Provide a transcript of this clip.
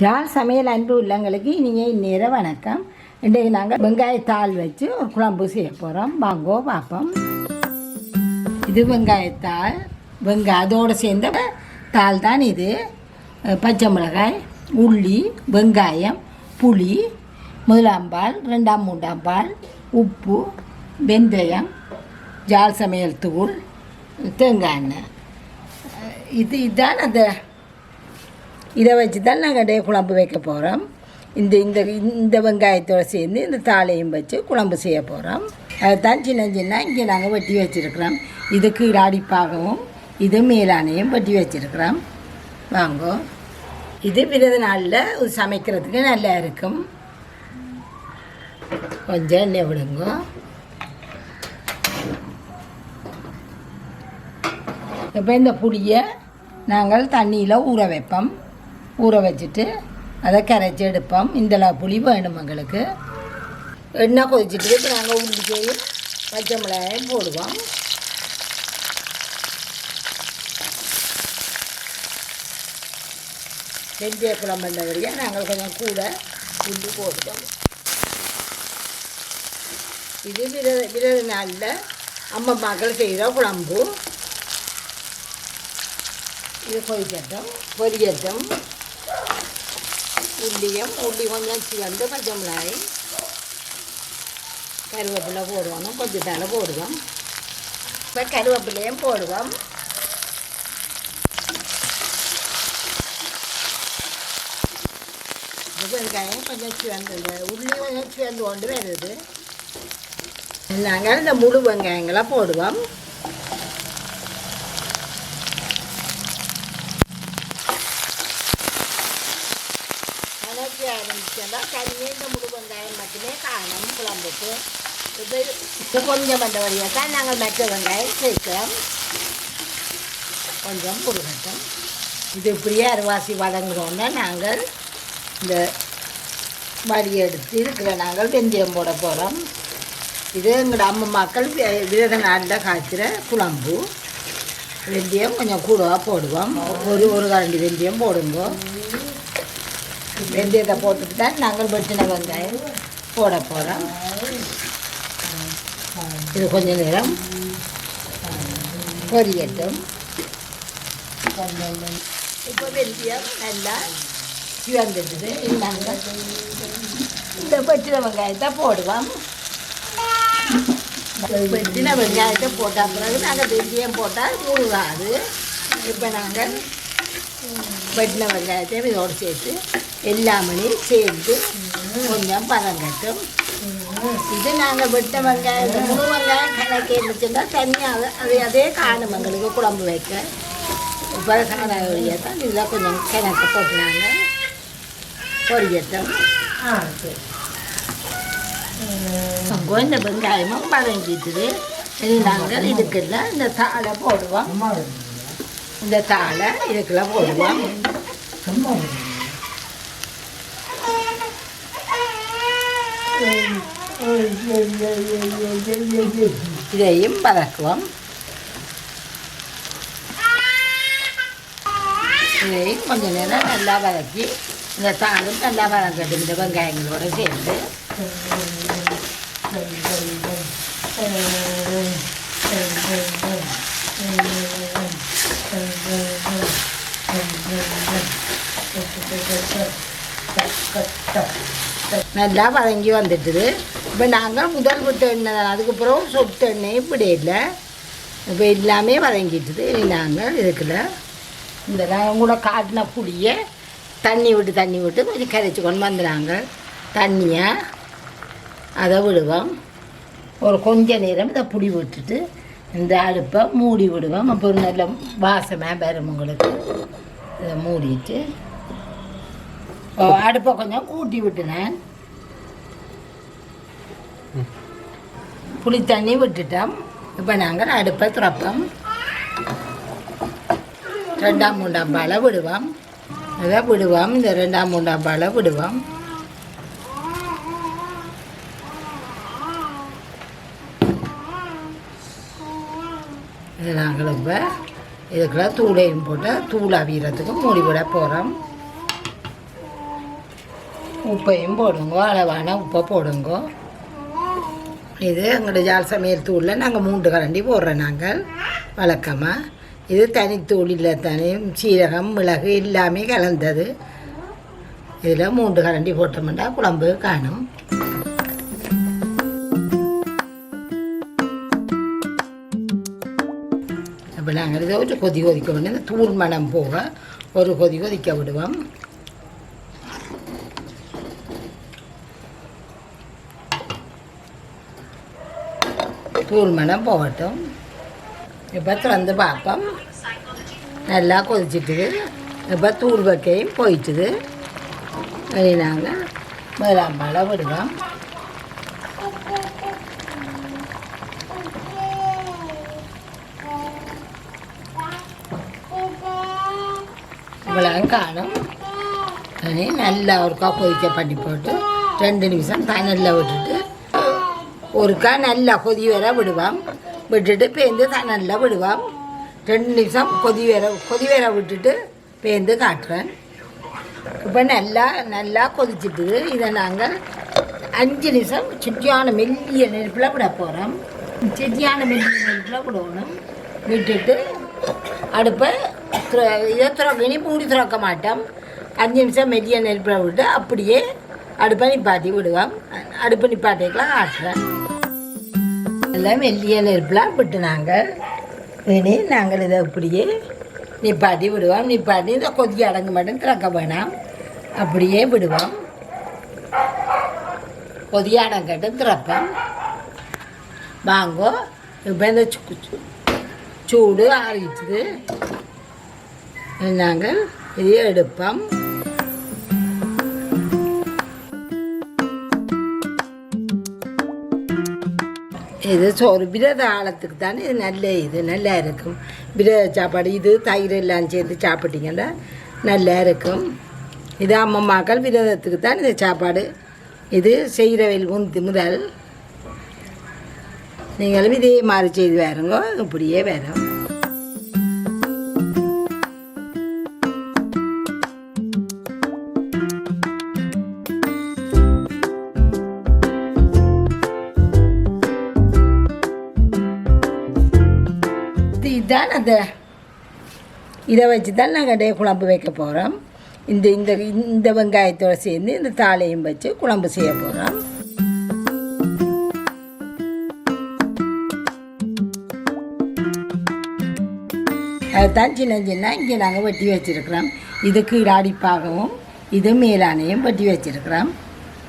யாழ் சமையல் அன்பு உள்ளங்களுக்கு இனிய இந்நேரம் வணக்கம் இன்றைக்கு நாங்கள் வெங்காயத்தாள் வச்சு ஒரு குழம்பு செய்ய போகிறோம் வாங்கோ பார்ப்போம் இது வெங்காயத்தாள் வெங்காய அதோடு சேர்ந்த தாள் தான் இது பச்சை மிளகாய் உள்ளி வெங்காயம் புளி முதலாம் பால் ரெண்டாம் மூன்றாம் பால் உப்பு வெந்தயம் ஜால் சமையல் தூள் தேங்காய் எண்ணெய் இது இதுதான் அந்த இதை வச்சு தான் நாங்கள் டே குழம்பு வைக்க போகிறோம் இந்த இந்த இந்த வெங்காயத்தோடு சேர்ந்து இந்த தாளையும் வச்சு குழம்பு செய்ய போகிறோம் அதுதான் சின்ன சின்ன இங்கே நாங்கள் வெட்டி வச்சுருக்கிறோம். இது கீழாடிப்பாகவும் இது மேலானையும் வெட்டி வச்சுருக்கிறோம். வாங்கோ. இது விரத நாளில் சமைக்கிறதுக்கு நல்லா இருக்கும். கொஞ்சம் எண்ணெய் விடுங்க. இப்போ இந்த புளியை நாங்கள் தண்ணியில் ஊற வைப்போம். ஊற வச்சுட்டு அதை கரைச்சி எடுப்போம். இந்தளவு புளி வேணும் எங்களுக்கு. எண்ணெய் கொதிச்சுட்டு இப்போ நாங்கள் உள்ளிக்கையும் பச்சை மிளகாயும் போடுவோம். வெந்தய குழம்பு வழியாக நாங்கள் கொஞ்சம் கூட உண்டு போடுவோம் இது விரத விரத நாளில் அம்மா மக்கள் செய்கிற குழம்பு. இது கொதிக்கட்டும் பொரியட்டும். உள்ளியும் உள்ளி கொஞ்சம் சிவந்து பச்சை மிளகாய். கருவேப்பிலை போடுவோம். கொஞ்சம் தலை போடுவோம். இப்போ கருவேப்பிலையும் போடுவோம். வெங்காயம் கொஞ்சம் சிவந்து உள்ளி கொஞ்சம் சிவந்து கொண்டு வருது. நாங்கள் இந்த முழு வெங்காயங்களை போடுவோம். வளர்ச்சி ஆரம்பிச்சதா கறியே இந்த முழு வெங்காயம் மட்டுமே காணும் குழம்புக்கு இது இது கொஞ்சம் வந்த வழியாக தான் நாங்கள் மற்ற வெங்காயம் சேர்க்கிறோம் கொஞ்சம் புடுகட்டும் இது இப்படியே அருவாசி வதங்குறோன்னா நாங்கள் இந்த மறி எடுத்து இருக்கிற நாங்கள் வெந்தயம் போட போகிறோம் இது எங்களோட அம்மா மக்கள் விரத நாளில் காய்ச்சிற குழம்பு வெந்தயம் கொஞ்சம் கூடவாக போடுவோம் ஒரு ஒரு கரண்டி வெந்தயம் போடுங்க வெந்தயத்தை போட்டுட்டு தான் நாங்கள் வெட்டின வெங்காயம் போட போகிறோம் இது கொஞ்ச நேரம் பொரியட்டும். இப்போ வெந்தயம் நல்லா சிவந்துட்டுது நாங்கள் இந்த வெட்டின வெங்காயத்தை போடுவோம். வெட்டின வெங்காயத்தை போட்டால் பிறகு நாங்கள் வெந்தயம் போட்டால் முழுகாது இப்போ நாங்கள் வெட்டின வெங்காயத்தையும் இதோடு சேர்த்து எல்லாமே சேர்த்து கொஞ்சம் பதங்கட்டும் இது நாங்கள் வெட்ட வெங்காயம் முழு வெங்காயம் கணக்கு இருந்துச்சுன்னா தனியாக அது அதே காணும் எங்களுக்கு குழம்பு வைக்க. இப்போ காணாத வழியாக தான். இதில் கொஞ்சம் கிணக்கு போட்டுனாங்க பொரியட்டும். இந்த வெங்காயமும் பதங்கிட்டுது. இனி நாங்கள் இதுக்குள்ள இந்த தாளை போடுவோம். இந்த தாளை இதுக்குள்ள போடுவோம். இதையும் வதக்குவோம் இதையும் கொஞ்ச நேரம் நல்லா வதக்கி இந்த தாளும் நல்லா வதக்கட்டும் இந்த வெங்காயங்களோட கட்டம் நல்லா வதங்கி வந்துட்டுது. இப்போ நாங்கள் முதல் விட்டு எண்ணெய் அதுக்கப்புறம் சொட்டு எண்ணெய் இப்படி இல்லை. இப்போ எல்லாமே வதங்கிட்டுது. இனி நாங்கள் இதுக்குள்ள இந்த நாங்கள் கூட காட்டின புளியை தண்ணி விட்டு தண்ணி விட்டு கொஞ்சம் கரைச்சி கொண்டு வந்துடுறாங்க. தண்ணியை அதை விடுவோம். ஒரு கொஞ்ச நேரம் இதை புளி விட்டுட்டு இந்த அடுப்பை மூடி விடுவோம். அப்போ நல்ல வாசமாக வரும் உங்களுக்கு. இதை மூடிட்டு அடுப்பை கொஞ்சம் கூட்டி விட்டுனேன். புளி தண்ணி விட்டுட்டோம். இப்போ நாங்கள் அடுப்பை திறப்போம். ரெண்டாம் மூன்றாம் பாலை விடுவோம். அதை விடுவோம். இந்த ரெண்டாம் மூன்றாம் பாலை விடுவோம். இது நாங்கள் இப்போ இதுக்குள்ள தூளையும் போட்டு தூள் அவியறதுக்கு மூடி விட போகிறோம் உப்பையும் போடுங்க அளவான உப்பை போடுங்க. இது எங்களோட ஜால் சமையல் தூளில் நாங்கள் மூன்று கரண்டி போடுறோம் நாங்கள் வழக்கமாக இது தனித்தூள் இல்லை தனி சீரகம் மிளகு எல்லாமே கலந்தது. இதில் மூன்று கரண்டி போட்டோம்னா குழம்பு காணும். அப்போ நாங்கள் இதை ஒரு கொதி கொதிக்க வேண்டிய இந்த தூள் மனம் போக ஒரு கொதி கொதிக்க விடுவோம். தூள் மணம் போகட்டும் இப்போ திறந்து பார்ப்போம் நல்லா கொதிச்சிட்டுது இப்போ தூள் வைக்கையும் போயிட்டுது அது நாங்கள் முதலாம் பழம் விடுவோம் இவ்வளோ காணும் அது நல்லா ஒருக்கா கொதிக்க பண்ணி போட்டு ரெண்டு நிமிஷம் தணலில் விட்டுட்டு ஒருக்கா நல்லா கொதி வர விடுவோம். விட்டுட்டு பேந்து நல்லா விடுவோம். ரெண்டு நிமிஷம் கொதி வர கொதி வர விட்டுட்டு பேந்து காட்டுறேன். இப்போ நல்லா நல்லா கொதிச்சுட்டு இதை நாங்கள் அஞ்சு நிமிஷம் சுற்றியான மெல்லிய நெருப்பில் விட போகிறோம் சுற்றியான மெல்லிய நெருப்பில் விடணும். விட்டுட்டு அடுப்பை இதை இதை இனி மூடி துறக்க மாட்டோம். அஞ்சு நிமிஷம் மெல்லிய நெருப்பில் விட்டு அப்படியே அடுப்பை நிப்பாட்டி விடுவோம். அடுப்பை நிப்பாட்டிக்கலாம் ஆட்டுறேன். நல்லா மெல்லிய நெருப்பில் விட்டு நாங்கள் இனி நாங்கள் இதை அப்படியே நிப்பாட்டி விடுவோம். நிப்பாட்டி இதை கொதிக்க அடங்க மட்டும் திறக்க வேணாம். அப்படியே விடுவோம். கொதிய அடங்கட்டும் திறப்போம். வாங்கோ இப்போ இந்த சூடு ஆறிட்டுது நாங்கள் இதை எடுப்போம். இது சோறு. விரத ஆழத்துக்கு தானே இது நல்ல இது நல்லா இருக்கும். விரத சாப்பாடு இது தயிர் எல்லாம் சேர்ந்து சாப்பிட்டீங்கன்னா நல்லா இருக்கும். இது அம்மம்மாக்கள் விரதத்துக்கு தான் இந்த சாப்பாடு. இது செய்கிறவையில் முந்தி முதல். நீங்களும் இதே மாதிரி செய்து வேறுங்க இப்படியே வேறோம் இது இதுதான் அந்த இதை வச்சு தான் நாங்கள் டே குழம்பு வைக்க போகிறோம் இந்த இந்த இந்த வெங்காயத்தோடு சேர்ந்து இந்த தாளையும் வச்சு குழம்பு செய்ய போகிறோம் அதுதான் சின்ன சின்ன இங்கே நாங்கள் வெட்டி வச்சுருக்கிறோம். இது கீழாடிப்பாகவும் இது மேலானையும் வெட்டி வச்சுருக்கிறோம்.